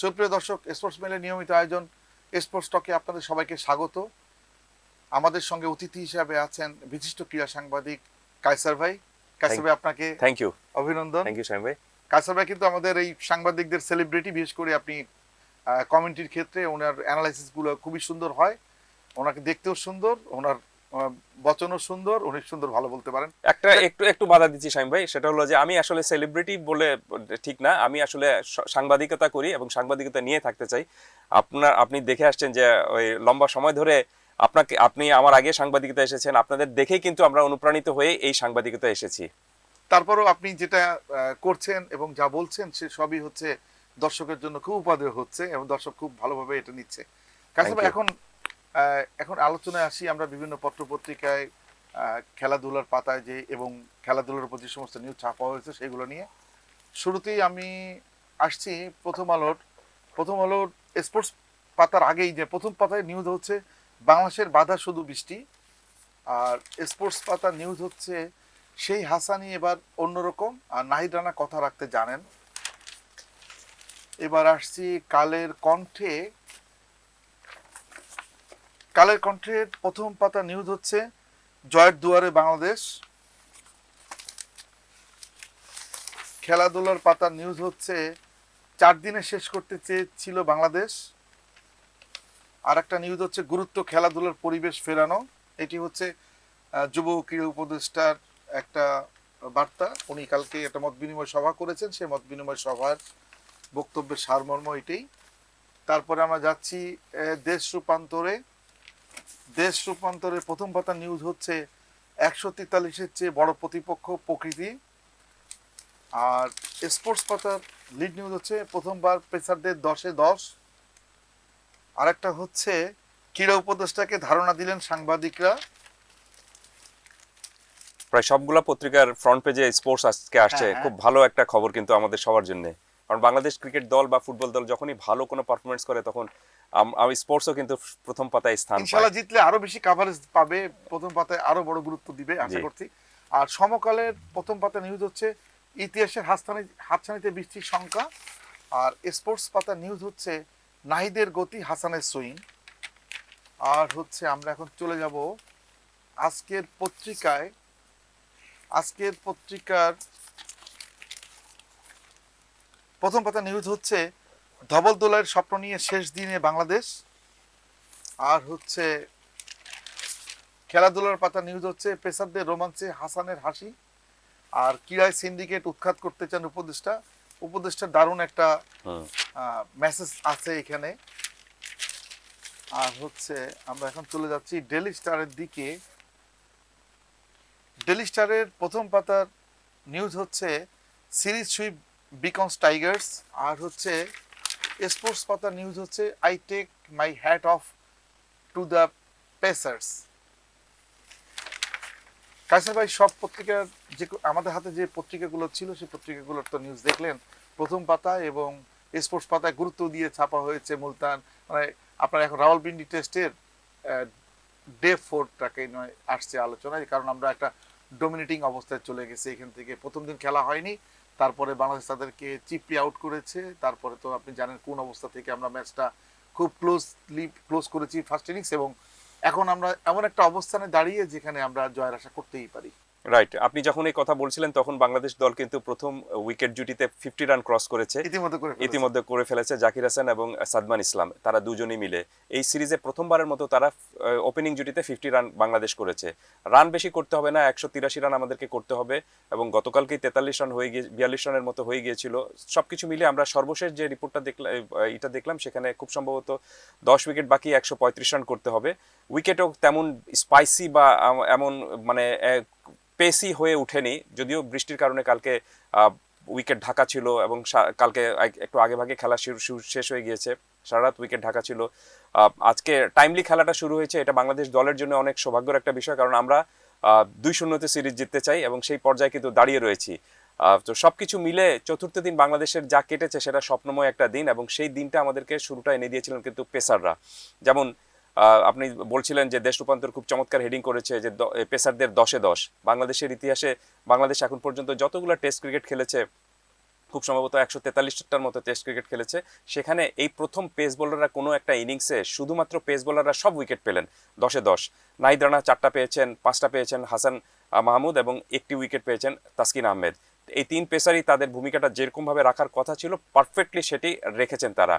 সুপ্রিয় দর্শক স্পোর্টস মেলের নিয়মিত আয়োজন স্পোর্টস টকে আপনাদের সবাইকে স্বাগত। আমাদের সঙ্গে অতিথি হিসাবে আছেন বিশিষ্ট ক্রীড়া সাংবাদিক কায়সার ভাই। কায়সার ভাই আপনাকে থ্যাংক ইউ অভিনন্দন। থ্যাংক ইউ ভাই। কায়সার ভাই কিন্তু আমাদের এই সাংবাদিকদের সেলিব্রিটি বিশেষ করে আপনি কমেন্টির ক্ষেত্রে ওনার অ্যানালাইসিসগুলো খুবই সুন্দর হয়। ওনাকে দেখতেও সুন্দর ওনার বচনও সুন্দর অনেক সুন্দর ভালো বলতে পারেন। একটা একটু একটু বাধা দিচ্ছি ভাই সেটা হলো যে আমি আসলে সেলিব্রিটি বলে ঠিক না আমি আসলে সাংবাদিকতা করি এবং সাংবাদিকতা নিয়ে থাকতে চাই। আপনার আপনি দেখে আসছেন যে ওই লম্বা সময় ধরে আপনাকে আপনি আমার আগে সাংবাদিকতা এসেছেন আপনাদের দেখেই কিন্তু আমরা অনুপ্রাণিত হয়ে এই সাংবাদিকতা এসেছি। তারপরও আপনি যেটা করছেন এবং যা বলছেন সে সবই হচ্ছে দর্শকের জন্য খুব উপাদেয় হচ্ছে এবং দর্শক খুব ভালোভাবে এটা নিচ্ছে। Thank এখন এখন আলোচনায় আসি, আমরা বিভিন্ন পত্র পত্রিকায় খেলাধুলার পাতায় যে এবং খেলাধুলার উপর যে সমস্ত নিউজ ছাপা হয়েছে সেগুলো নিয়ে। শুরুতেই আমি আসছি প্রথম আলোর প্রথম আলোর স্পোর্টস পাতার আগেই যে প্রথম পাতায় নিউজ হচ্ছে বাংলাদেশের বাধা শুধু বৃষ্টি। আর স্পোর্টস পাতার নিউজ হচ্ছে সেই হাসানি এবার অন্যরকম। আর নাহিদ রানা কথা রাখতে জানেন। এবার আসছি কালের কণ্ঠে কালের কণ্ঠের প্রথম পাতা নিউজ হচ্ছে, জয়ের দুয়ারে বাংলাদেশ। খেলাধুলার পাতার নিউজ হচ্ছে, চার দিনে শেষ করতে চেয়েছিল বাংলাদেশ। আর একটা নিউজ হচ্ছে, গুরুত্ব খেলাধুলার পরিবেশ ফেরানো। এটি হচ্ছে যুব ক্রীড়া উপদেষ্টার একটা বার্তা। উনি কালকে একটা মত বিনিময় সভা করেছেন। সেই মত বিনিময় সভার বক্তব্যের সারমর্ম এটাই। তারপরে আমরা যাচ্ছি দেশ রূপান্তরে। দেশ রূপান্তরের প্রথম পাতা নিউজ হচ্ছে একশো তেতাল্লিশের চেয়ে বড় প্রতিপক্ষ প্রকৃতি। আর স্পোর্টস পাতার লিড নিউজ হচ্ছে প্রথমবার পেসারদের দশে দশ। আরেকটা হচ্ছে ক্রীড়া উপদেষ্টাকে ধারণা দিলেন সাংবাদিকরা। প্রায় সবগুলা পত্রিকার ফ্রন্ট পেজে স্পোর্টস আজকে আসছে। হ্যাঁ, হ্যাঁ। খুব ভালো একটা খবর কিন্তু আমাদের সবার জন্য। কারণ বাংলাদেশ ক্রিকেট দল বা ফুটবল দল যখনই ভালো কোনো পারফরমেন্স করে তখন আম- স্পোর্টসও কিন্তু প্রথম পাতায় স্থান পায়। ইনশাল্লাহ জিতলে আরও বেশি কাভারেজ পাবে প্রথম পাতায় আরও বড় গুরুত্ব দিবে আশা করছি। আর সমকালের প্রথম পাতা নিউজ হচ্ছে ইতিহাসের হাতছানি হাতছানিতে বৃষ্টির সংখ্যা আর স্পোর্টস পাতা নিউজ হচ্ছে নাহিদের গতি হাসানের সুইং। আর হচ্ছে আমরা এখন চলে যাব আজকের পত্রিকায়। আজকের পত্রিকার প্রথম পাতা নিউজ হচ্ছে ধবল দোলার স্বপ্ন নিয়ে শেষ দিনে বাংলাদেশ। আর হচ্ছে খেলাধুলার পাতা নিউজ হচ্ছে পেসারদের রোমাঞ্চে হাসানের হাসি। আর ক্রীড়ায় সিন্ডিকেট উৎখাত করতে চান উপদেষ্টা উপদেষ্টা দারুণ একটা মেসেজ আছে এখানে। আর হচ্ছে আমরা এখন চলে যাচ্ছি ডেলি স্টারের দিকে। ডেলি স্টারের প্রথম পাতার নিউজ হচ্ছে সিরিজ সুইপ বিকমস টাইগার্স। আর হচ্ছে স্পোর্টস পাতার নিউজ হচ্ছে I take my hat off to the pacers Kaiser ভাই, সব পত্রিকার যে আমাদের হাতে যে পত্রিকাগুলো ছিল, সেই পত্রিকাগুলোর তো নিউজ দেখলেন। প্রথম পাতা এবং স্পোর্টস পাতায় গুরুত্ব দিয়ে ছাপা হয়েছে মুলতান। মানে আপনার এখন রাওয়ালপিন্ডি টেস্টের ডে ফোরটাকে নয়, আসছে আলোচনায়। কারণ আমরা একটা ডোমিনেটিং অবস্থায় চলে গেছি এখান থেকে। প্রথম দিন খেলা হয়নি। তারপরে বাংলাদেশ তাদেরকে চিপলি আউট করেছে। তারপরে তো আপনি জানেন কোন অবস্থা থেকে আমরা ম্যাচটা খুব ক্লোজলি ক্লোজ করেছি ফার্স্ট ইনিংস এবং এখন আমরা এমন একটা অবস্থানে দাঁড়িয়ে যেখানে আমরা জয়ের আশা করতেই পারি। রাইট আপনি যখন এই কথা বলছিলেন তখন বাংলাদেশ দল কিন্তু প্রথম উইকেট জুটিতে ফিফটি রান ক্রস করেছে। ইতিমধ্যে করে ফেলেছে। জাকির হাসান এবং সাদমান ইসলাম। তারা দুজনেই মিলে এই সিরিজে প্রথমবারের মতো তারা ওপেনিং জুটিতে ফিফটি রান বাংলাদেশ করেছে। রান বেশি করতে হবে না একশো তিরাশি রান আমাদেরকে করতে হবে এবং গতকালকেই তেতাল্লিশ রান হয়ে গিয়ে বিয়াল্লিশ রানের মতো হয়ে গিয়েছিল। সবকিছু মিলে আমরা সর্বশেষ যে রিপোর্টটা দেখলাম এটা দেখলাম সেখানে খুব সম্ভবত দশ উইকেট বাকি একশো পঁয়ত্রিশ রান করতে হবে। উইকেটও তেমন স্পাইসি বা এমন মানে পেসি হয়ে উঠেনি যদিও বৃষ্টির কারণে কালকে উইকেট ঢাকা ছিল এবং কালকে একটু আগে ভাগে খেলা শেষ হয়ে গিয়েছে সারা রাত উইকেট ঢাকা ছিল। আজকে টাইমলি খেলাটা শুরু হয়েছে, এটা বাংলাদেশ দলের জন্য অনেক সৌভাগ্যের একটা বিষয়, কারণ আমরা দুই শূন্যতে সিরিজ জিততে চাই এবং সেই পর্যায়ে কিন্তু দাঁড়িয়ে রয়েছি। তো সবকিছু মিলে চতুর্থ দিন বাংলাদেশের যা কেটেছে, সেটা স্বপ্নময় একটা দিন এবং সেই দিনটা আমাদেরকে শুরুটা এনে দিয়েছিলেন কিন্তু পেসাররা। যেমন আপনি বলছিলেন যে দেশ রূপান্তর খুব চমৎকার হেডিং করেছে যে পেসারদের দশে দশ। বাংলাদেশের ইতিহাসে বাংলাদেশ এখন পর্যন্ত যতগুলো টেস্ট ক্রিকেট খেলেছে, খুব সম্ভবত একশো তেতাল্লিশটার মতো টেস্ট ক্রিকেট খেলেছে, সেখানে এই প্রথম পেস বোলাররা কোনো একটা ইনিংসে শুধুমাত্র পেস বোলাররা সব উইকেট পেলেন, দশে দশ। নাহিদ রানা চারটা পেয়েছেন, পাঁচটা পেয়েছেন হাসান মাহমুদ এবং একটি উইকেট পেয়েছেন তাসকিন আহমেদ। এই তিন পেসারই তাদের ভূমিকাটা যেরকমভাবে রাখার কথা ছিল পারফেক্টলি সেটি রেখেছেন তারা।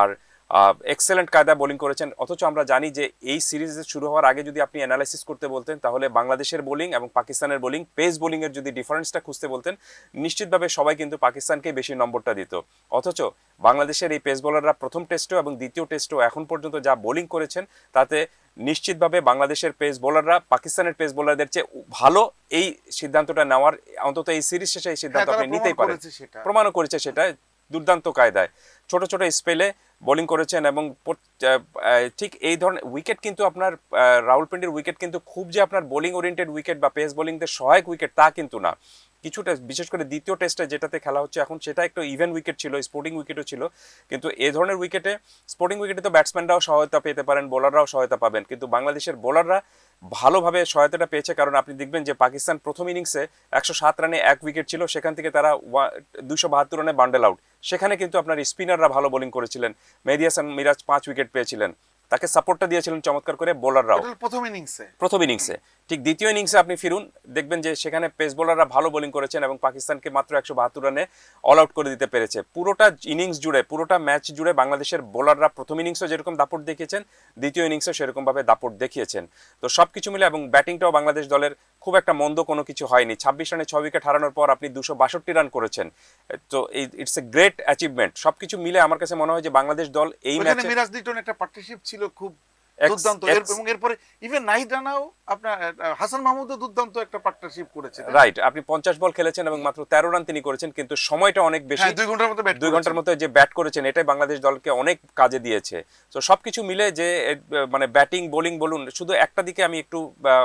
আর এক্সেলেন্ট কায়দা বোলিং করেছেন। অথচ আমরা জানি যে এই সিরিজ শুরু হওয়ার আগে যদি আপনি অ্যানালাইসিস করতে বলতেন তাহলে বাংলাদেশের বোলিং এবং পাকিস্তানের বোলিং পেস বোলিং এর যদি ডিফারেন্সটা খুঁজতে বলতেন নিশ্চিতভাবে সবাই কিন্তু পাকিস্তানকে বেশি নম্বরটা দিত। অথচ বাংলাদেশের এই পেস বোলাররা প্রথম টেস্টও এবং দ্বিতীয় টেস্টও এখন পর্যন্ত যা বোলিং করেছেন তাতে নিশ্চিতভাবে বাংলাদেশের পেস বোলাররা পাকিস্তানের পেস বোলারদের চেয়ে ভালো এই সিদ্ধান্তটা নেওয়ার অন্তত এই সিরিজ শেষে এই হ্যাঁ, সিদ্ধান্ত আপনি নিতেই পারেন। প্রমাণও করেছে সেটা দুর্দান্ত কায়দায়। ছোট ছোট স্পেলে বোলিং করেছেন এবং ঠিক এই ধরনের উইকেট কিন্তু আপনার রাহুল পিন্ডির উইকেট কিন্তু খুব যে আপনার বোলিং ওরিয়েন্টেড উইকেট বা পেস বোলিংদের সহায়ক উইকেট তা কিন্তু না। কিছুটা বিশেষ করে দ্বিতীয় টেস্টে যেটাতে খেলা হচ্ছে এখন সেটা একটু ইভেন উইকেট ছিল স্পোর্টিং উইকেটও ছিল। কিন্তু এ ধরনের উইকেটে স্পোর্টিং উইকেটে তো ব্যাটসম্যানরাও সহায়তা পেতে পারেন বোলাররাও সহায়তা পাবেন। কিন্তু বাংলাদেশের বোলাররা ভালোভাবে সহায়তাটা পেয়েছে কারণ আপনি দেখবেন যে পাকিস্তান প্রথম ইনিংসে একশো সাত রানে এক উইকেট ছিল সেখান থেকে তারা দুশো বাহাত্তর রানে বান্ডেল আউট সেখানে কিন্তু আপনার স্পিনাররা ভালো বোলিং করেছিলেন। মেহেদি হাসান মিরাজ পাঁচ উইকেট পেয়েছিলেন। তাকে সাপোর্টটা দিয়েছিলেন চমৎকার করে বোলাররাও প্রথম ইনিংসে প্রথম ইনিংসে ঠিক দ্বিতীয় ইনিংসে আপনি ফিরুন দেখবেন যে সেখানে পেস বোলাররা ভালো বোলিং করেছেন এবং পাকিস্তানকে মাত্র একশো বাহাত্তর রানে অল আউট করে দিতে পেরেছে। পুরোটা ইনিংস জুড়ে পুরোটা ম্যাচ জুড়ে বাংলাদেশের বোলাররা প্রথম ইনিংসও যেরকম দাপট দেখিয়েছেন দ্বিতীয় ইনিংসও সেরকমভাবে দাপট দেখিয়েছেন। তো সব কিছু মিলে এবং ব্যাটিংটাও বাংলাদেশ দলের খুব একটা মন্দ কোনো কিছু হয়নি। ছাব্বিশ রানে ছ উইকেট হারানোর পর আপনি দুশো বাষট্টি রান করেছেন। তো এই ইটস এ গ্রেট অ্যাচিভমেন্ট সবকিছু মিলে আমার কাছে মনে হয় যে বাংলাদেশ দল এই ম্যাচে মিরাজ একটা পার্টনারশিপ ছিল খুব দুর্দান্ত। এবং এরপরে ইভেন নাহিদ রানাও আপনার হাসান মাহমুদও দুর্দান্ত একটা পার্টনারশিপ করেছে রাইট আপনি পঞ্চাশ বল খেলেছেন এবং মাত্র তেরো রান তিনি করেছেন কিন্তু সময়টা অনেক বেশি। হ্যাঁ দুই ঘণ্টার মতো দুই ঘণ্টার মতো যে ব্যাট করেছেন এটাই বাংলাদেশ দলকে অনেক কাজে দিয়েছে। তো সবকিছু মিলে যে মানে ব্যাটিং বোলিং বলুন শুধু একটা দিকে আমি একটু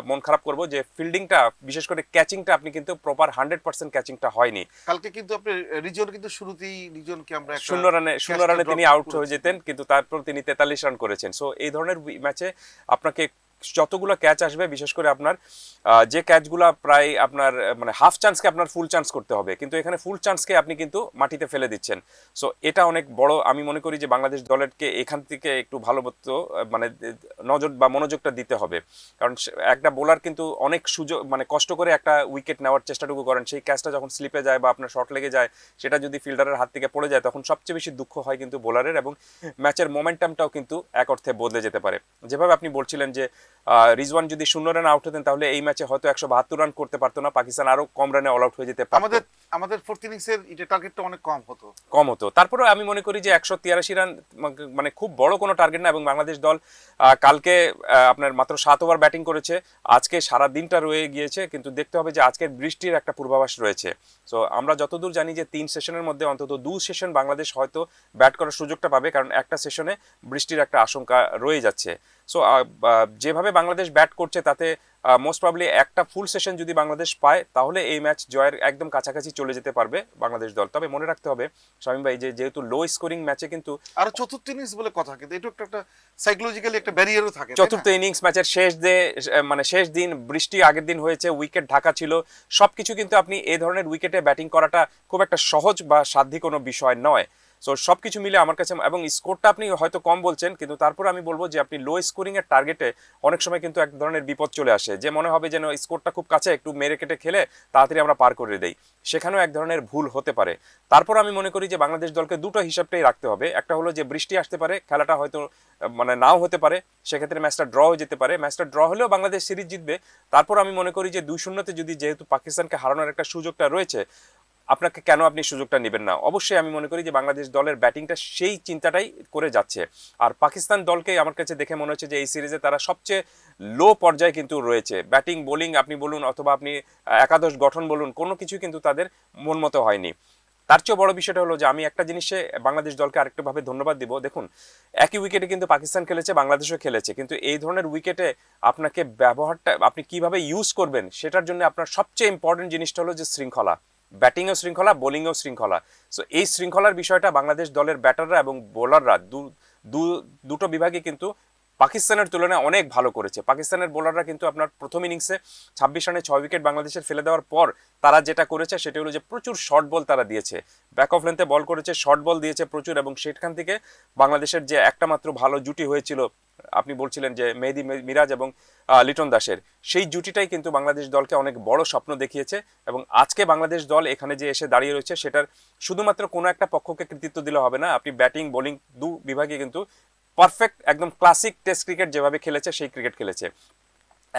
মন খারাপ করব যে ফিল্ডিংটা বিশেষ করে ক্যাচিংটা আপনি কিন্তু প্রপার হান্ড্রেড পার্সেন্ট ক্যাচিংটা হয়নি। কালকে কিন্তু আপনি রিজন কিন্তু শুরুতেই রিজনকে আমরা শূন্য রানে শূন্য রানে তিনি আউট হয়ে যেতেন কিন্তু তারপর তিনি তেতাল্লিশ রান করেছেন। সো এই ধরনের ম্যাচে আপনাকে যতগুলো ক্যাচ আসবে, বিশেষ করে আপনার যে ক্যাচগুলো প্রায় আপনার মানে হাফ চান্সকে আপনার ফুল চান্স করতে হবে। কিন্তু এখানে ফুল চান্সকে আপনি কিন্তু মাটিতে ফেলে দিচ্ছেন। সো এটা অনেক বড়, আমি মনে করি যে বাংলাদেশ দলেরকে এখান থেকে একটু ভালো মতো মানে নজর বা মনোযোগটা দিতে হবে। কারণ একটা বোলার কিন্তু অনেক সুযোগ মানে কষ্ট করে একটা উইকেট নেওয়ার চেষ্টাটুকু করেন। সেই ক্যাচটা যখন স্লিপে যায় বা আপনার শট লেগে যায়, সেটা যদি ফিল্ডারের হাত থেকে পড়ে যায়, তখন সবচেয়ে বেশি দুঃখ হয় কিন্তু বোলারের এবং ম্যাচের মোমেন্টামটাও কিন্তু এক অর্থে বদলে যেতে পারে। যেভাবে আপনি বলছিলেন যে রিজওয়ান যদি শূন্য রান আউট হতেন তাহলে এই ম্যাচে হয়তো একশো বাহাত্তর রান করতে পারতো না। পাকিস্তান আরও কম রানে অল আউট হয়ে যেতে পারতো। আমাদের আমাদের ফোর্থ ইনিংসের এটা টার্গেটটা অনেক কম হতো। কম হতো। তারপরে আমি মনে করি যে একশো তিরাশি রান মানে খুব বড় কোনো টার্গেট না এবং বাংলাদেশ দল কালকে আপনার মাত্র সাত ওভার ব্যাটিং করেছে। আজকে সারা দিনটা রয়ে গিয়েছে কিন্তু দেখতে হবে যে আজকের বৃষ্টির একটা পূর্বাভাস রয়েছে। সো আমরা যতদূর জানি যে তিন সেশনের মধ্যে অন্তত দু সেশন বাংলাদেশ হয়তো ব্যাট করার সুযোগটা পাবে কারণ একটা সেশনে বৃষ্টির একটা আশঙ্কা রয়ে যাচ্ছে। সো যেভাবে বাংলাদেশ ব্যাট করছে তাতে মোস্ট প্রবলি একটা ফুল সেশন যদি বাংলাদেশ পায় তাহলে এই ম্যাচ জয়ের একদম কাছাকাছি চলে যেতে পারবে বাংলাদেশ দল। তবে মনে রাখতে হবে শামীম ভাই যে যেহেতু লো স্কোরিং ম্যাচে কিন্তু আরও চতুর্থ ইনিংস বলে কথা কিন্তু এটা একটা একটা সাইকোলজিক্যালি একটা ব্যারিয়ারও থাকে চতুর্থ ইনিংস ম্যাচের শেষ দে মানে শেষ দিন বৃষ্টি আগের দিন হয়েছে উইকেট ঢাকা ছিল সবকিছু কিন্তু আপনি এই ধরনের উইকেটে ব্যাটিং করাটা খুব একটা সহজ বা সাধ্যি কোনো বিষয় নয়। সো সবকিছু মিলে আমার কাছে এবং স্কোরটা আপনি হয়তো কম বলছেন, কিন্তু তারপর আমি বলব যে আপনি লো স্কোরিং এর টার্গেটে অনেক সময় কিন্তু এক ধরনের বিপদ চলে আসে। যে মনে হবে যেন স্কোরটা খুব কাছে, একটু মেরে কেটে খেলে তাড়াতাড়ি আমরা পার করে দেই। সেখানেও এক ধরনের ভুল হতে পারে। তারপর আমি মনে করি যে বাংলাদেশ দলকে দুটো হিসাবটাই রাখতে হবে। একটা হলো যে বৃষ্টি আসতে পারে, খেলাটা হয়তো মানে নাও হতে পারে, সেক্ষেত্রে ম্যাচটা ড্র হয়ে যেতে পারে। ম্যাচটা ড্র হলেও বাংলাদেশ সিরিজ জিতবে। তারপর আমি মনে করি যে দুই শূন্যতে যদি যেহেতু পাকিস্তানকে হারানোর একটা সুযোগটা রয়েছে আপনাকে কেন আপনি সুযোগটা নেবেন না? অবশ্যই আমি মনে করি যে বাংলাদেশ দলের ব্যাটিংটা সেই চিন্তাটাই করে যাচ্ছে। আর পাকিস্তান দলকে আমার কাছে দেখে মনে হচ্ছে যে এই সিরিজে তারা সবচেয়ে লো পর্যায়ে কিন্তু রয়েছে। ব্যাটিং, বোলিং আপনি বলুন অথবা আপনি একাদশ গঠন বলুন, কোনো কিছু কিন্তু তাদের মন মতো হয়নি। তার চেয়েও বড় বিষয়টা হলো যে আমি একটা জিনিসে বাংলাদেশ দলকে আরেকটা ভাবে ধন্যবাদ দিব। দেখুন, একই উইকেটে কিন্তু পাকিস্তান খেলেছে, বাংলাদেশও খেলেছে। কিন্তু এই ধরনের উইকেটে আপনাকে ব্যবহারটা, আপনি কীভাবে ইউজ করবেন, সেটার জন্য আপনার সবচেয়ে ইম্পর্টেন্ট জিনিসটা হলো যে শৃঙ্খলা। ব্যাটিংয়েও শৃঙ্খলা, বোলিংও শৃঙ্খলা। সো এই শৃঙ্খলার বিষয়টা বাংলাদেশ দলের ব্যাটাররা এবং বোলাররা দু- দুটো বিভাগে কিন্তু পাকিস্তানের তুলনায় অনেক ভালো করেছে। পাকিস্তানের বোলাররা কিন্তু আপনার প্রথম ইনিংসে ছাব্বিশ রানে ছয় উইকেট বাংলাদেশের ফেলে দেওয়ার পর তারা যেটা করেছে সেটা হলো যে প্রচুর শর্ট বল তারা দিয়েছে। ব্যাক অফ লেন্থে বল করেছে শর্ট বল দিয়েছে প্রচুর এবং সেখান থেকে বাংলাদেশের যে একটা মাত্র ভালো জুটি হয়েছিল, আপনি বলছিলেন যে মেহেদি মিরাজ এবং লিটন দাসের, সেই জুটিটাই কিন্তু বাংলাদেশ দলকে অনেক বড় স্বপ্ন দেখিয়েছে এবং আজকে বাংলাদেশ দল এখানে যে এসে দাঁড়িয়ে রয়েছে সেটার শুধুমাত্র কোনো একটা পক্ষকে কৃতিত্ব দিলে হবে না। আপনি ব্যাটিং বোলিং দু বিভাগে কিন্তু পারফেক্ট একদম ক্লাসিক টেস্ট ক্রিকেট যেভাবে খেলেছে, সেই ক্রিকেট খেলেছে।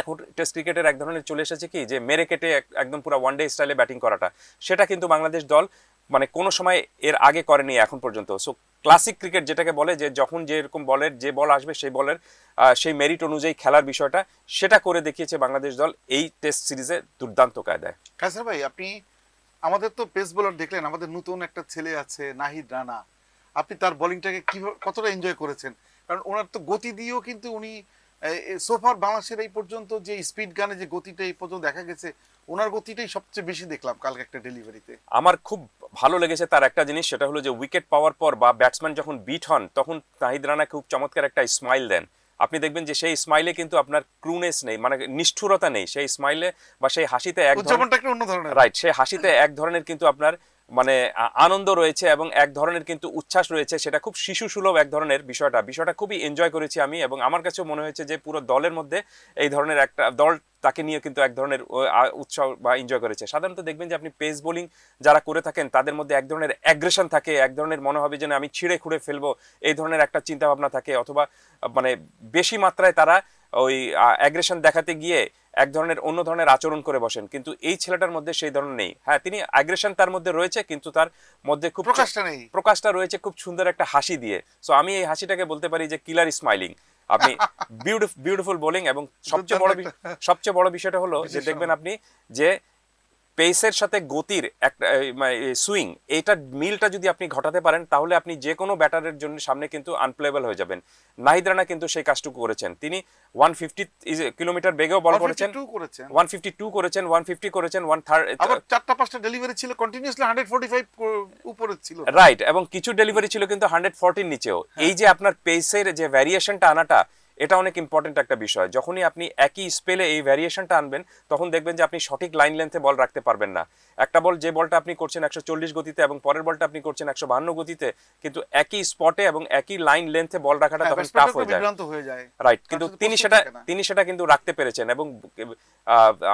এখন টেস্ট ক্রিকেটের এক ধরনের চলে এসেছে কি, যে মেরে কেটে একদম পুরো ওয়ান ডে স্টাইলে ব্যাটিং করাটা। সেটা কিন্তু বাংলাদেশ দল মানে কোনো সময় এর আগে করেনি এখন পর্যন্ত। সো ক্লাসিক ক্রিকেট যেটাকে বলে, যে যখন যেরকম বলের, যে বল আসবে সেই বলের সেই মেরিট অনুযায়ী খেলার বিষয়টা, সেটা করে দেখিয়েছে বাংলাদেশ দল এই টেস্ট সিরিজে দুর্দান্ত কায়দায়। কায়সার ভাই, আপনি আমাদের তো পেস বোলার দেখলেন, আমাদের নতুন একটা ছেলে আছে, নাহিদ রানা। আপনি তার বোলিংটাকে কীভাবে, কতটা এনজয় করেছেন? কারণ ওনার তো গতি দিয়েও কিন্তু উনি সোফার বাংলাদেশের এই পর্যন্ত যে স্পিড গানে যে গতিটা এই পর্যন্ত দেখা গেছে ওনার গতিটাই সবচেয়ে বেশি দেখলাম কালকে একটা ডেলিভারিতে আমার খুব ভালো লেগেছে তার একটা জিনিস সেটা হলো যে উইকেট পাওয়ার পর বা ব্যাটসম্যান যখন বিট হন তখন তাহিদ রানা খুব চমৎকার একটা স্মাইল দেন। আপনি দেখবেন যে সেই স্মাইলে কিন্তু আপনার ক্রুনেস নেই মানে নিষ্ঠুরতা নেই। সেই স্মাইলে বা সেই হাসিতে এক ধরনের রাইট সেই হাসিতে এক ধরনের কিন্তু আপনার মানে আনন্দ রয়েছে এবং এক ধরনের কিন্তু উচ্ছ্বাস রয়েছে, সেটা খুব শিশু সুলভ এক ধরনের বিষয়টা। বিষয়টা খুবই এনজয় করেছি আমি এবং আমার কাছেও মনে হয়েছে যে পুরো দলের মধ্যে এই ধরনের একটা দল তাকে নিয়ে কিন্তু এক ধরনের উৎসাহ বা এনজয় করেছে। সাধারণত দেখবেন যে আপনি পেস বোলিং যারা করে থাকেন তাদের মধ্যে এক ধরনের অ্যাগ্রেশন থাকে এক ধরনের মনে হবে যে আমি ছিঁড়ে খুঁড়ে ফেলব এই ধরনের একটা চিন্তা ভাবনা থাকে। অথবা মানে বেশি মাত্রায় তারা ওই অ্যাগ্রেশন দেখাতে গিয়ে এক ধরনের অন্য ধরনের আচরণ করে বসেন। কিন্তু এই ছেলেটার মধ্যে সেই ধরনের নেই। হ্যাঁ তিনি অ্যাগ্রেশন তার মধ্যে রয়েছে কিন্তু তার মধ্যে খুব প্রকাশটা নেই। প্রকাশটা রয়েছে খুব সুন্দর একটা হাসি দিয়ে। সো আমি এই হাসিটাকে বলতে পারি যে কিলার স্মাইলিং আপনি বিউটিফুল বোলিং এবং সবচেয়ে বড় সবচেয়ে বড় বিষয়টা হলো যে দেখবেন আপনি যে পেসের সাথে গতির একটা সুইং এইটা মিলটা যদি আপনি ঘটাতে পারেন তাহলে আপনি যে কোনো ব্যাটারের জন্য সামনে কিন্তু আনপ্লেবল হয়ে যাবেন। নাহিদ রানা কিন্তু সেই কাজটুকু করেছেন। তিনি ওয়ান ফিফটি কিলোমিটার বেগেও বল করেছেন। ওয়ান ফিফটি টু করেছেন ওয়ান ফিফটি করেছেন ওয়ান থার্ড চারটা পাঁচটা ডেলিভারি ছিল কন্টিনিউয়াসলি হান্ড্রেড ফোর্টি ফাইভ উপরে ছিল। রাইট এবং কিছু ডেলিভারি ছিল কিন্তু হান্ড্রেড ফোরটির নিচেও। এই যে আপনার পেসের যে ভ্যারিয়েশনটা আনাটা এটা অনেক ইম্পর্টেন্ট একটা বিষয়। যখনই আপনি একই স্পেলে এই ভ্যারিয়েশনটা আনবেন তখন দেখবেন যে আপনি সঠিক লাইন লেন্থে বল রাখতে পারবেন না। একটা বল যে বলটা আপনি করছেন একশো চল্লিশ গতিতে এবং পরের বলটা আপনি করছেন একশো বাহান্ন গতিতে কিন্তু একই স্পটে এবং একই লাইন লেন্থে বল রাখাটা হ্যাঁ, তখন টাফ হয়ে যায়। রাইট কিন্তু তিনি সেটা তিনি সেটা কিন্তু রাখতে পেরেছেন এবং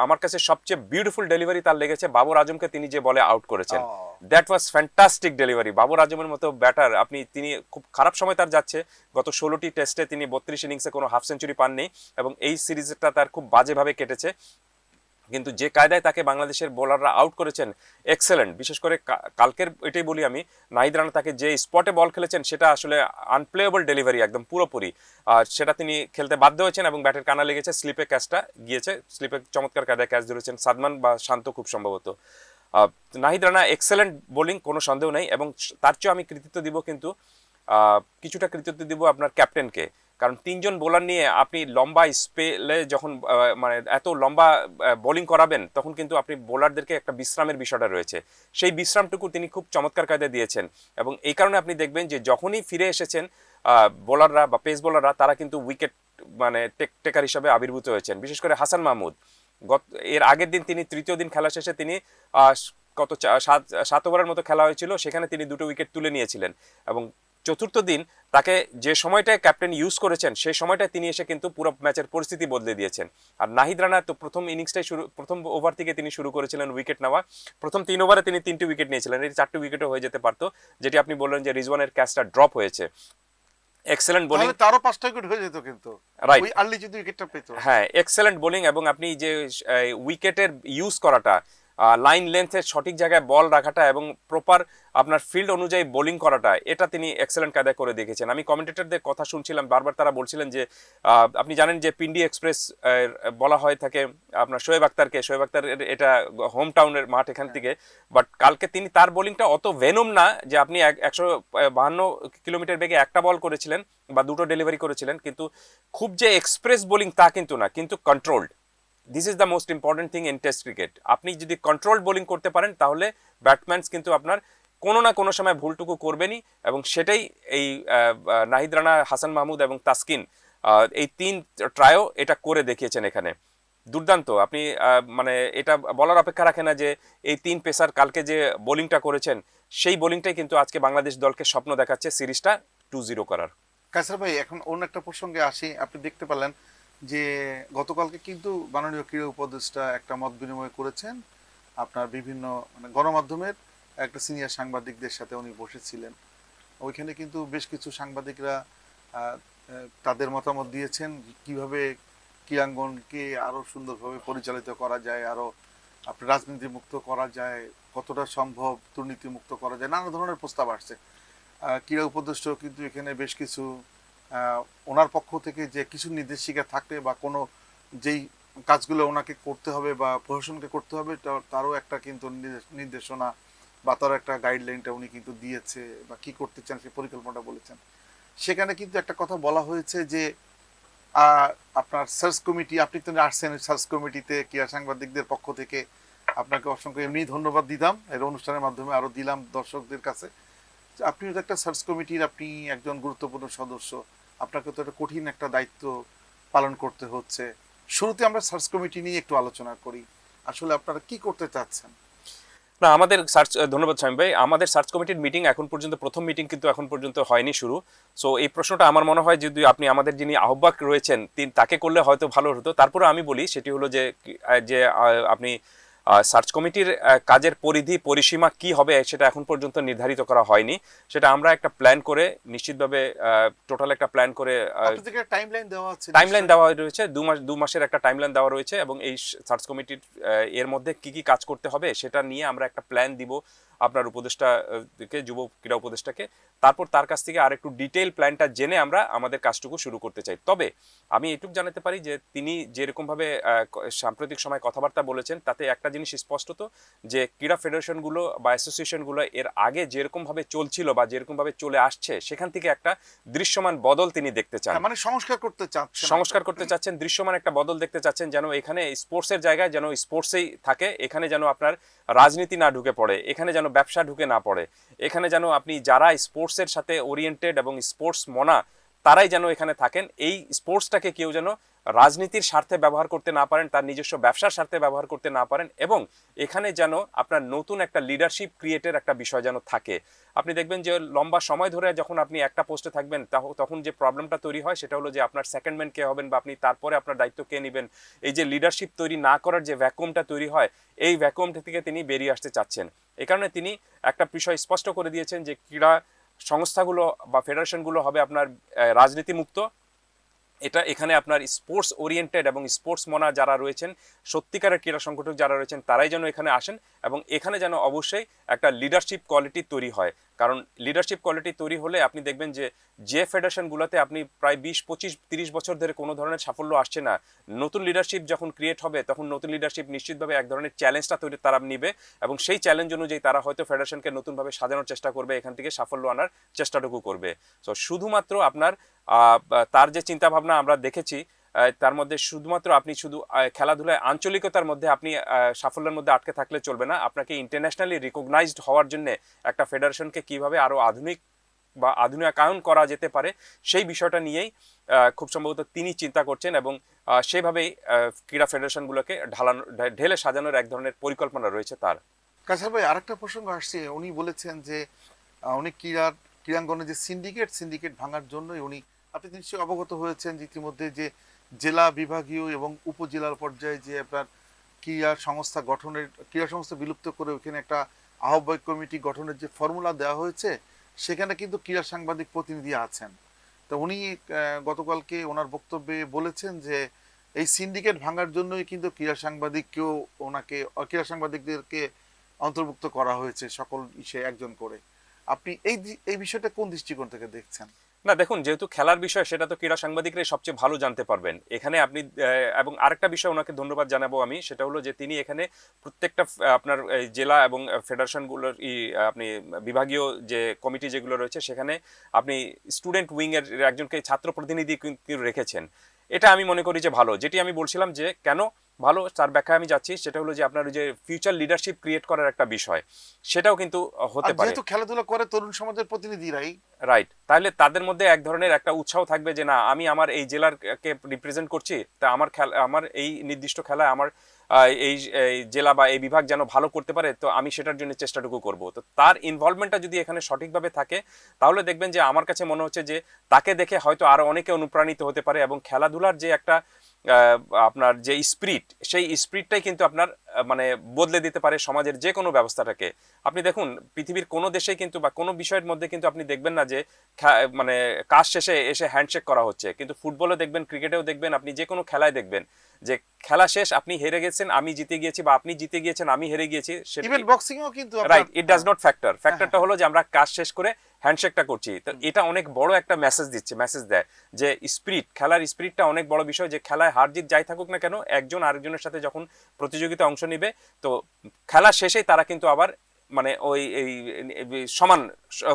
আমার কাছে সবচেয়ে বিউটিফুল ডেলিভারি তার লেগেছে বাবর আজমকে তিনি যে বলে আউট করেছেন। That was fantastic delivery Babar আজমের মতো ব্যাটার আপনি তিনি খুব খারাপ সময় তার যাচ্ছে। গত ষোলোটি টেস্টে তিনি বত্রিশ ইনিংসে কোনো হাফ সেঞ্চুরি পাননি এবং এই সিরিজটা তার খুব বাজেভাবে কেটেছে। কিন্তু যে কায়দায় তাকে বাংলাদেশের বোলাররা আউট করেছেন এক্সেলেন্ট বিশেষ করে কালকের এটাই বলি আমি নাহিদ রানা তাকে যে স্পটে বল খেলেছেন, সেটা আসলে আনপ্লেয়েবল ডেলিভারি একদম পুরোপুরি। আর সেটা তিনি খেলতে বাধ্য হয়েছেন এবং ব্যাটের কানা লেগেছে স্লিপে ক্যাচটা গিয়েছে। স্লিপে চমৎকার কায়দায় ক্যাচ ধরেছেন সাদমান বা শান্ত খুব সম্ভবত। নাহিদ রানা এক্সেলেন্ট বোলিং কোনো সন্দেহ নেই এবং তার চেয়েও আমি কৃতিত্ব দিব কিন্তু কিছুটা কৃতিত্ব দিব আপনার ক্যাপ্টেনকে কারণ তিনজন বোলার নিয়ে আপনি লম্বা স্পেলে যখন মানে এত লম্বা বোলিং করাবেন, তখন কিন্তু আপনি বোলারদেরকে একটা বিশ্রামের বিষয়টা রয়েছে। সেই বিশ্রামটুকু তিনি খুব চমৎকার কায়দায় দিয়েছেন এবং এই কারণে আপনি দেখবেন যে যখনই ফিরে এসেছেন বোলাররা বা পেস বোলাররা তারা কিন্তু উইকেট মানে টেক, টেকার হিসাবে আবির্ভূত হয়েছেন। বিশেষ করে হাসান মাহমুদ। গত, এর আগের দিন তিনি তৃতীয় দিন খেলা শেষে তিনি কত সাত সাত ওভারের মতো খেলা হয়েছিল, সেখানে তিনি দুটো উইকেট তুলে নিয়েছিলেন এবং চতুর্থ দিন তাকে যে সময়টায় ক্যাপ্টেন ইউজ করেছেন সেই সময়টায় তিনি এসে কিন্তু পুরো ম্যাচের পরিস্থিতি বদলে দিয়েছেন। আর নাহিদ রানা তো প্রথম ইনিংসটাই শুরু প্রথম ওভার থেকে তিনি শুরু করেছিলেন উইকেট নেওয়া। প্রথম তিন ওভারে তিনি তিনটি উইকেট নিয়েছিলেন। এই চারটি উইকেটও হয়ে যেতে পারতো যেটি আপনি বললেন যে রিজওয়ানের ক্যাচটা ড্রপ হয়েছে। এক্সেলেন্ট বোলিং তারও পাঁচটা উইকেট হয়ে যেত কিন্তু. ওই আর্লি যদি উইকেটটা পেতো। হ্যাঁ এক্সেলেন্ট বোলিং এবং আপনি যে উইকেটের ইউজ করাটা লাইন লেন্থের সঠিক জায়গায় বল রাখাটা এবং প্রপার আপনার ফিল্ড অনুযায়ী বোলিং করাটা, এটা তিনি এক্সেলেন্ট কায়দায় করে দেখেছেন। আমি কমেন্টেটরদের কথা শুনছিলাম, বারবার তারা বলছিলেন যে আপনি জানেন যে পিন্ডি এক্সপ্রেস বলা হয় থাকে আপনার শোয়েব আক্তারকে, শোয়েব আক্তার এটা হোম টাউনের মাঠ এখান থেকে। বাট কালকে তিনি তার বোলিংটা অত ভেনম না যে আপনি এক- একশো বাহান্ন কিলোমিটার বেগে একটা বল করেছিলেন বা দুটো ডেলিভারি করেছিলেন, কিন্তু খুব যে এক্সপ্রেস বোলিং তা কিন্তু না, কিন্তু controlled this is the most important thing in test cricket আপনি যদি কন্ট্রোল বোলিং করতে পারেন, তাহলে ব্যাটম্যানস কিন্তু আপনার কোনো না কোনো সময় ভুলটুকু করবেনই এবং সেটাই এই নাহিদ রানা, হাসান মাহমুদ এবং তাসকিন এই তিন ট্রায়ও এটা করে দেখিয়েছেন এখানে। দুর্দান্ত। আপনি মানে এটা বলার অপেক্ষা রাখে না যে এই তিন পেসার কালকে যে বোলিংটা করেছেন, সেই বোলিংটাই কিন্তু আজকে বাংলাদেশ দলকে স্বপ্ন দেখাচ্ছে সিরিজটা টু জিরো করার। কাসার ভাই, এখন অন্য একটা প্রসঙ্গে আসি। আপনি দেখতে পেলেন যে গতকালকে কিন্তু মাননীয় ক্রীড়া উপদেষ্টা একটা মত বিনিময় করেছেন। আপনার বিভিন্ন মানে গণমাধ্যমের একটা সিনিয়র সাংবাদিকদের সাথে উনি বসেছিলেন। ওইখানে কিন্তু বেশ কিছু সাংবাদিকরা তাদের মতামত দিয়েছেন কীভাবে ক্রীড়াঙ্গনকে আরও সুন্দরভাবে পরিচালিত করা যায়, আরও আপনার রাজনীতি মুক্ত করা যায়, কতটা সম্ভব দুর্নীতি মুক্ত করা যায়, নানা ধরনের প্রস্তাব আসছে। ক্রীড়া উপদেষ্টা কিন্তু এখানে বেশ কিছু ওনার পক্ষ থেকে যে কিছু নির্দেশিকা থাকলে বা কোনো যেই কাজগুলো ওনাকে করতে হবে বা প্রশাসনকে করতে হবে তারও একটা কিন্তু নির্দেশনা বা তারও একটা গাইডলাইনটা উনি কিন্তু দিয়েছে বা কি করতে চান সেই পরিকল্পনাটা বলেছেন। সেখানে কিন্তু একটা কথা বলা হয়েছে যে আপনার সার্চ কমিটি আপনি তো আসছেন সার্চ কমিটিতে ক্রীড়া সাংবাদিকদের পক্ষ থেকে। আপনাকে অসংখ্য এমনি ধন্যবাদ দিতাম। এর অনুষ্ঠানের মাধ্যমে আরও দিলাম দর্শকদের কাছে। আপনি একটা সার্চ কমিটির আপনি একজন গুরুত্বপূর্ণ সদস্য, আপনাকে তো একটা কঠিন একটা দায়িত্ব পালন করতে হচ্ছে। শুরুতে আমরা সার্চ কমিটি নিয়ে একটু আলোচনা করি, আসলে আপনারা কি করতে চাচ্ছেন? না, আমাদের সার্চ ধন্যবাদ স্বামী ভাই। আমাদের সার্চ কমিটির মিটিং এখন পর্যন্ত, প্রথম মিটিং কিন্তু এখন পর্যন্ত হয়নি শুরু। সো এই প্রশ্নটা আমার মনে হয় যদি আপনি আমাদের যিনি আহ্বায়ক রয়েছেন তাকে করলে হয়তো ভালো হতো। তারপরে আমি বলি, সেটি হলো যে আপনি সার্চ কমিটির কাজের পরিধি পরিসীমা কি হবে সেটা এখন পর্যন্ত নির্ধারিত করা হয়নি। সেটা আমরা একটা প্ল্যান করে নিশ্চিতভাবে টোটাল একটা প্ল্যান করে টাইমলাইন দেওয়া আছে টাইমলাইন দেওয়া রয়েছে দু মাস দু মাসের একটা টাইমলাইন দেওয়া রয়েছে এবং এই সার্চ কমিটির এর মধ্যে কি কি কাজ করতে হবে সেটা নিয়ে আমরা একটা প্ল্যান দিব আপনার উপদেষ্টাকে যুব ক্রীড়া উপদেষ্টাকে। তারপর তার কাছ থেকে আর একটু ডিটেইল প্ল্যানটা জেনে আমরা আমাদের কাজটুকু শুরু করতে চাই। তবে আমি এটুকু জানাতে পারি যে তিনি যেরকমভাবে সাম্প্রতিক সময় কথাবার্তা বলেছেন তাতে একটা জিনিস স্পষ্টত যে ক্রীড়া ফেডারেশনগুলো বা অ্যাসোসিয়েশনগুলো এর আগে যেরকমভাবে চলছিল বা যেরকমভাবে চলে আসছে সেখান থেকে একটা দৃশ্যমান বদল তিনি দেখতে চান। মানে সংস্কার করতে চাচ্ছেন সংস্কার করতে চাচ্ছেন দৃশ্যমান একটা বদল দেখতে চাচ্ছেন যেন এখানে স্পোর্টসের জায়গায় যেন স্পোর্টসেই থাকে এখানে যেন আপনার রাজনীতি না ঢুকে পড়ে এখানে যেন ব্যবসা ঢুকে না পড়ে এখানে যেন আপনি যারা স্পোর্টসের সাথে ওরিয়েন্টেড এবং স্পোর্টস মনা তারাই যেন এখানে থাকেন। এই স্পোর্টসটাকে কেউ যেন রাজনীতির স্বার্থে ব্যবহার করতে না পারেন, তার নিজস্ব ব্যবসার স্বার্থে ব্যবহার করতে না পারেন এবং এখানে যেন আপনার নতুন একটা লিডারশিপ ক্রিয়েটের একটা বিষয় যেন থাকে। আপনি দেখবেন যে লম্বা সময় ধরে যখন আপনি একটা পোস্টে থাকবেন তখন যে প্রবলেমটা তৈরি হয় সেটা হলো যে আপনার সেকেন্ড ম্যান কে হবেন বা আপনি তারপরে আপনার দায়িত্ব কে নেবেন। এই যে লিডারশিপ তৈরি না করার যে ভ্যাকুমটা তৈরি হয়, এই ভ্যাকুমটা থেকে তিনি বেরিয়ে আসতে চাচ্ছেন। এই কারণে তিনি একটা বিষয় স্পষ্ট করে দিয়েছেন যে ক্রীড়া সংস্থাগুলো বা ফেডারেশনগুলো হবে আপনার রাজনীতি মুক্ত এটা এখানে আপনার স্পোর্টস ওরিয়েন্টেড এবং স্পোর্টস মনা যারা রয়েছেন, সত্যিকারের ক্রীড়া সংগঠক যারা রয়েছেন, তারাই যেন এখানে আসেন এবং এখানে যেন অবশ্যই একটা লিডারশিপ কোয়ালিটি তৈরি হয়। কারণ লিডারশিপ কোয়ালিটি তৈরি হলে আপনি দেখবেন যে যে ফেডারেশনগুলোতে আপনি প্রায় বিশ, পঁচিশ, তিরিশ বছর ধরে কোনো ধরনের সাফল্য আসছে না, নতুন লিডারশিপ যখন ক্রিয়েট হবে, তখন নতুন লিডারশিপ নিশ্চিতভাবে এক ধরনের চ্যালেঞ্জটা তৈরি, তারা নিবে এবং সেই চ্যালেঞ্জ অনুযায়ী তারা হয়তো ফেডারেশনকে নতুনভাবে সাজানোর চেষ্টা করবে, এখান থেকে সাফল্য আনার চেষ্টাটুকু করবে। তো শুধুমাত্র আপনার তার যে চিন্তা ভাবনা আমরা দেখেছি তার মধ্যে শুধুমাত্র আপনি শুধু খেলাধুলায় আঞ্চলিকতার মধ্যে আপনি সাফল্যের মধ্যে আটকে থাকলে চলবে না। আপনাকে ইন্টারন্যাশনালি রিকগনাইজড হওয়ার জন্য একটা ফেডারেশনকে কীভাবে আরও আধুনিক বা আধুনিকায়ন করা যেতে পারে, সেই বিষয়টা নিয়েই খুব সম্ভবত তিনি চিন্তা করছেন এবং সেভাবেই ক্রীড়া ফেডারেশনগুলোকে ঢালানো ঢেলে সাজানোর এক ধরনের পরিকল্পনা রয়েছে তার। কাছার ভাই, আরেকটা প্রসঙ্গ আসছে। উনি বলেছেন যে উনি ক্রীড়ার ক্রীড়াঙ্গনে যে সিন্ডিকেট সিন্ডিকেট ভাঙার জন্যই উনি, আপনি নিশ্চয়ই অবগত হয়েছেন যে ইতিমধ্যে যে জেলা বিভাগীয় এবং উপজেলার পর্যায়ে যে আপনার ক্রীড়া সংস্থা গঠনের, ক্রীড়া সংস্থা বিলুপ্ত করে ওখানে একটা আহ্বায়ক কমিটি গঠনের যে ফর্মুলা দেওয়া হয়েছে, সেখানে কিন্তু ক্রীড়া সাংবাদিক প্রতিনিধি আছেন। তো উনি গতকালকে ওনার বক্তব্যে বলেছেন যে এই সিন্ডিকেট ভাঙার জন্যই কিন্তু ক্রীড়া সাংবাদিককেও ওনাকে, ক্রীড়া সাংবাদিকদেরকে অন্তর্ভুক্ত করা হয়েছে সকল ইসে একজন করে। আপনি এই এই বিষয়টা কোন দৃষ্টিকোণ থেকে দেখছেন? না, দেখুন, যেহেতু খেলার বিষয়, সেটা তো ক্রীড়া সাংবাদিকরাই সবচেয়ে ভালো জানতে পারবেন। এখানে আপনি এবং আরেকটা বিষয় ওনাকে ধন্যবাদ জানাব আমি, সেটা হলো যে তিনি এখানে প্রত্যেকটা আপনার জেলা এবং ফেডারেশনগুলোর ই, আপনি বিভাগীয় যে কমিটি যেগুলো রয়েছে, সেখানে আপনি স্টুডেন্ট উইং এর একজনকে ছাত্র প্রতিনিধি কিন্তু রেখেছেন। এটা আমি মনে করি যে ভালো। যেটি আমি বলছিলাম যে কেন ভালো তার ব্যাখ্যায় আমি যাচ্ছি সেটা হলো যে আপনার ওই যে ফিউচার লিডারশিপ ক্রিয়েট করার একটা বিষয় সেটাও কিন্তু হতে পারে। যেহেতু খেলাধুলা করে তরুণ সমাজের প্রতিনিধিরাই। রাইট তাহলে তাদের মধ্যে এক ধরনের একটা উৎসাহ থাকবে যে না আমি আমার এই জেলারকে রিপ্রেজেন্ট করছি তা আমার খেলা আমার এই নির্দিষ্ট খেলায় আমার এই এই জেলা বা এই বিভাগ যেন ভালো করতে পারে তো আমি সেটার জন্য চেষ্টাটুকু করব। তো তার ইনভলভমেন্টটা যদি এখানে সঠিকভাবে থাকে তাহলে দেখবেন যে আমার কাছে মনে হচ্ছে যে তাকে দেখে হয়তো আরও অনেকে অনুপ্রাণিত হতে পারে এবং খেলাধুলার যে একটা আপনার যে স্পিরিট সেই স্পিরিটটাই কিন্তু আপনার মানে বদলে দিতে পারে সমাজের যে কোনো ব্যবস্থাটাকে। আপনি দেখুন পৃথিবীর কোনো দেশে কিন্তু বা কোনো বিষয়ের মধ্যে কিন্তু আপনি দেখবেন না যে মানে কাজ শেষে এসে হ্যান্ডশেক করা হচ্ছে। কিন্তু ফুটবলে দেখবেন ক্রিকেটেও দেখবেন আপনি যে কোনো খেলায় দেখবেন যে খেলা শেষ আপনি হেরে গেছেন আমি জিতে গিয়েছি বা আপনি জিতে গিয়েছেন আমি হেরে গিয়েছি ইভেন কিন্তু right it does not factor ফ্যাক্টরটা হলো যে আমরা কাজ শেষ করে হ্যান্ডশেকটা করছি। তো এটা অনেক বড় একটা মেসেজ দিচ্ছে মেসেজ দেয় যে স্পিরিট খেলার স্পিরিটটা অনেক বড় বিষয় যে খেলায় হার জিত যাই থাকুক না কেন একজন আরেকজনের সাথে যখন প্রতিযোগিতা অংশ নেবে। তো খেলা শেষেই তারা কিন্তু আবার মানে ওই, এই সমান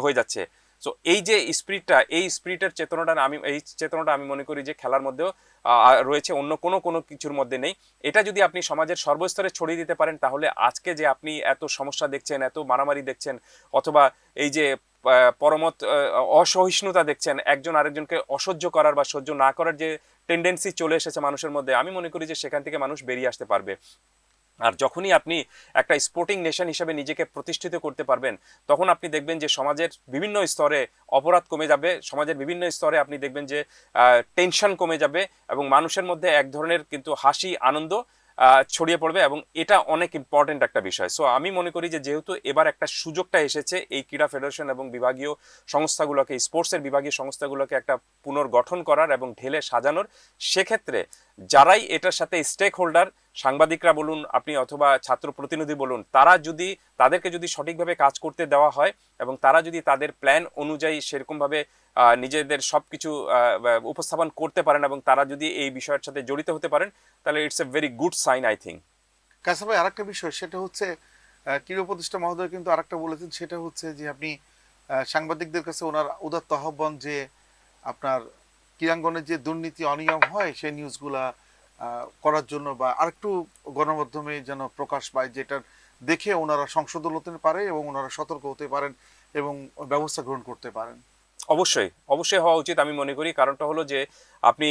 হয়ে যাচ্ছে। সো এই যে স্পিরিটটা এই স্পিরিটের চেতনাটা আমি, এই চেতনাটা আমি মনে করি যে খেলার মধ্যেও রয়েছে, অন্য কোনো কোনো কিছুর মধ্যে নেই। এটা যদি আপনি সমাজের সর্বস্তরে ছড়িয়ে দিতে পারেন, তাহলে আজকে যে আপনি এত সমস্যা দেখছেন, এত মারামারি দেখছেন, অথবা এই যে পরমত অসহিষ্ণুতা দেখছেন, একজন আরেকজনকে অসহ্য করার বা সহ্য না করার যে টেন্ডেন্সি চলে এসেছে মানুষের মধ্যে, আমি মনে করি যে সেখান থেকে মানুষ বেরিয়ে আসতে পারবে। আর যখনই আপনি একটা স্পোর্টিং নেশন হিসেবে নিজেকে প্রতিষ্ঠিত করতে পারবেন, তখন আপনি দেখবেন যে সমাজের বিভিন্ন স্তরে অপরাধ কমে যাবে, সমাজের বিভিন্ন স্তরে আপনি দেখবেন যে টেনশন কমে যাবে এবং মানুষের মধ্যে এক ধরনের কিন্তু হাসি, আনন্দ ছড়িয়ে পড়বে এবং এটা অনেক ইম্পর্টেন্ট একটা বিষয়। সো আমি মনে করি যে যেহেতু এবার একটা সুযোগটা এসেছে, এই ক্রীড়া ফেডারেশন এবং বিভাগীয় সংস্থাগুলোকে স্পোর্টসের বিভাগীয় সংস্থাগুলোকে একটা পুনর্গঠন করার এবং ঢেলে সাজানোর, সেক্ষেত্রে যারাই এটার সাথে স্টেক হোল্ডার সাংবাদিকরা বলুন, আপনি অথবা ছাত্র প্রতিনিধি বলুন, তারা যদি, তাদেরকে যদি সঠিকভাবে কাজ করতে দেওয়া হয় এবং তারা যদি তাদের প্ল্যান অনুযায়ী সেরকমভাবে নিজেদের সব কিছু উপস্থাপন করতে পারেন এবং তারা যদি এই বিষয়ের সাথে জড়িত হতে পারেন, তাহলে it's a very good sign I think কাসা ভাই, আরেকটা বিষয়, সেটা হচ্ছে ক্রীড়া উপদেষ্টা মহোদয় কিন্তু আরেকটা বলেছেন, সেটা হচ্ছে যে আপনি সাংবাদিকদের কাছে ওনার উদাত্ত আহ্বান যে আপনার ক্রীড়াঙ্গনে যে দুর্নীতি অনিয়ম হয়, সেই নিউজগুলা করার জন্য বা আরেকটু গণমাধ্যমে যেন প্রকাশ পায় যেটা দেখে ওনারা সংশোধন হতে পারে এবং ওনারা সতর্ক হতে পারেন এবং ব্যবস্থা গ্রহণ করতে পারেন। অবশ্যই অবশ্যই হওয়া উচিত আমি মনে করি। কারণটা হলো যে আপনি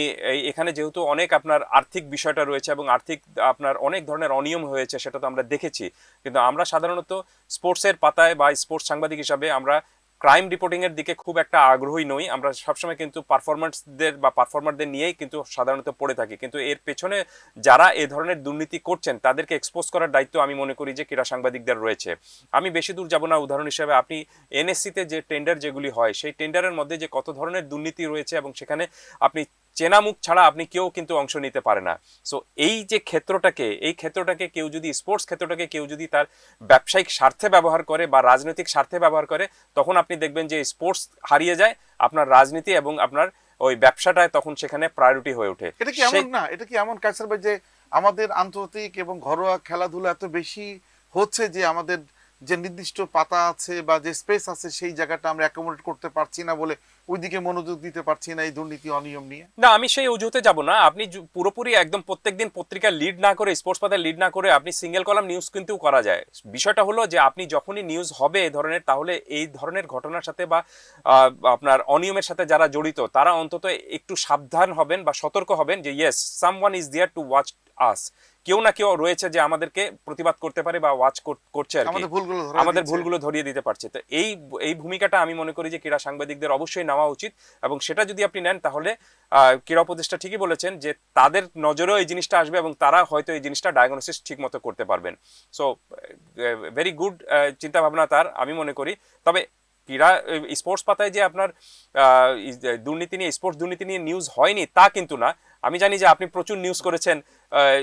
এখানে যেহেতু অনেক আপনার আর্থিক বিষয়টা রয়েছে এবং আর্থিক আপনার অনেক ধরনের অনিয়ম হয়েছে সেটা তো আমরা দেখেছি। কিন্তু আমরা সাধারণত স্পোর্টসের পাতায় বা স্পোর্টস সাংবাদিক হিসাবে আমরা ক্রাইম রিপোর্টিং এর দিকে খুব একটা আগ্রহী নই। আমরা সবসময় কিন্তু পারফরমেন্সদের বা পারফর্মারদের নিয়েই কিন্তু সাধারণত পড়ে থাকি। কিন্তু এর পেছনে যারা এ ধরনের দুর্নীতি করছেন, তাদেরকে এক্সপোজ করার দায়িত্ব আমি মনে করি যে ক্রীড়া সাংবাদিকদের রয়েছে। আমি বেশি দূর যাব না, উদাহরণ হিসেবে আপনি এনএসসিতে যে টেন্ডার যেগুলি হয়, সেই টেন্ডারের মধ্যে যে কত ধরনের দুর্নীতি রয়েছে এবং সেখানে আপনি চেনা মুখ ছাড়া আপনি কেউ কিন্তু অংশ নিতে পারে না। সো এই যে ক্ষেত্রটাকে এই ক্ষেত্রটাকে কেউ যদি স্পোর্টস ক্ষেত্রটাকে কেউ যদি তার ব্যবসায়িক স্বার্থে ব্যবহার করে বা রাজনৈতিক স্বার্থে ব্যবহার করে তখন আপনি দেখবেন যে স্পোর্টস হারিয়ে যায় আপনার রাজনীতি এবং আপনার ওই ব্যবসাটায় তখন সেখানে প্রায়োরিটি হয়ে ওঠে। এটা কি এমন না? এটা কি এমন কালচার ভাই যে আমাদের আন্তর্জাতিক এবং ঘরোয়া খেলাধুলা এত বেশি হচ্ছে যে আমাদের যে নির্দিষ্ট পাতা আছে বা যে স্পেস আছে সেই জায়গাটা আমরা অ্যাকোমোডেট করতে পারছি না বলে ওইদিকে মনোযোগ দিতে পারছি না এই দুর্নীতি অনিয়ম নিয়ে। না আমি সেই অজুহাতে যাব না। আপনি পুরোপুরি একদম প্রত্যেকদিন লিড না করে স্পোর্টস পাতায় লিড না করে আপনি সিঙ্গেল কলাম নিউজ কিন্তু করা যায়। বিষয়টা হলো যে আপনি যখনই নিউজ হবে এই ধরনের তাহলে এই ধরনের ঘটনার সাথে বা আপনার অনিয়মের সাথে যারা জড়িত তারা অন্তত একটু সাবধান হবেন বা সতর্ক হবেন যে yes someone is there to watch us কেউ না কেউ রয়েছে যে আমাদেরকে প্রতিবাদ করতে পারে বা ওয়াচ করছে আর আমাদের ভুলগুলো ধরিয়ে দিতে পারছে। তো এই এই ভূমিকাটা আমি মনে করি যে ক্রীড়া সাংবাদিকদের অবশ্যই নেওয়া উচিত এবং সেটা যদি আপনি নেন তাহলে ক্রীড়া উপদেষ্টা ঠিকই বলেছেন যে তাদের নজরেও এই জিনিসটা আসবে এবং তারা হয়তো এই জিনিসটা ডায়াগনোসিস ঠিক মতো করতে পারবেন। সো ভেরি গুড চিন্তাভাবনা তার, আমি মনে করি। তবে ক্রীড়া স্পোর্টস পাতায় যে আপনার দুর্নীতি নিয়ে স্পোর্টস দুর্নীতি নিয়ে নিউজ হয়নি তা কিন্তু না। আমি জানি যে আপনি প্রচুর নিউজ করেছেন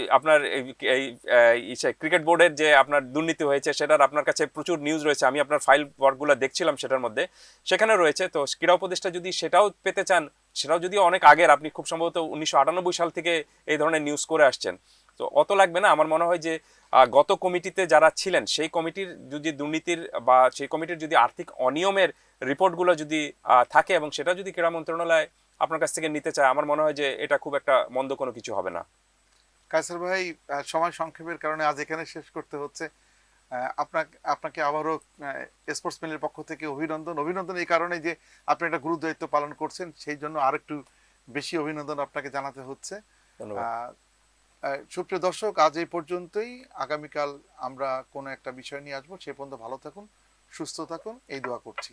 আপনার এই- ক্রিকেট বোর্ডের যে আপনার দুর্নীতি হয়েছে, সেটার আপনার কাছে প্রচুর নিউজ রয়েছে। আমি আপনার ফাইল ওয়ার্কগুলো দেখছিলাম সেটার মধ্যে। সেখানে রয়েছে। তো ক্রীড়া উপদেষ্টা যদি সেটাও পেতে চান, সেটাও যদি অনেক আগের, আপনি খুব সম্ভবত উনিশশো আটানব্বই সাল থেকে এই ধরনের নিউজ করে আসছেন। তো অত লাগবে না। আমার মনে হয় যে গত কমিটিতে যারা ছিলেন, সেই কমিটির যদি দুর্নীতির বা সেই কমিটির যদি আর্থিক অনিয়মের রিপোর্টগুলো যদি থাকে এবং সেটা যদি ক্রীড়া মন্ত্রণালয় আপনার কাছ থেকে নিতে চায় আমার মনে হয় যে এটা খুব একটা মন্দ কোনো কিছু হবে না। কায়সার ভাই সময় সংক্ষেপের কারণে আজ এখানে শেষ করতে হচ্ছে। আপনাকে আপনাকে আবারও স্পোর্টসম্যানের পক্ষ থেকে অভিনন্দন। অভিনন্দন এই কারণে যে আপনি একটা গুরু দায়িত্ব পালন করছেন সেই জন্য আরেকটু বেশি অভিনন্দন আপনাকে জানাতে হচ্ছে। সুপ্রিয় দর্শক আজ এই পর্যন্তই। আগামীকাল আমরা কোনো একটা বিষয় নিয়ে আসব। সে পর্যন্ত ভালো থাকুন সুস্থ থাকুন। এই দোয়া করছি।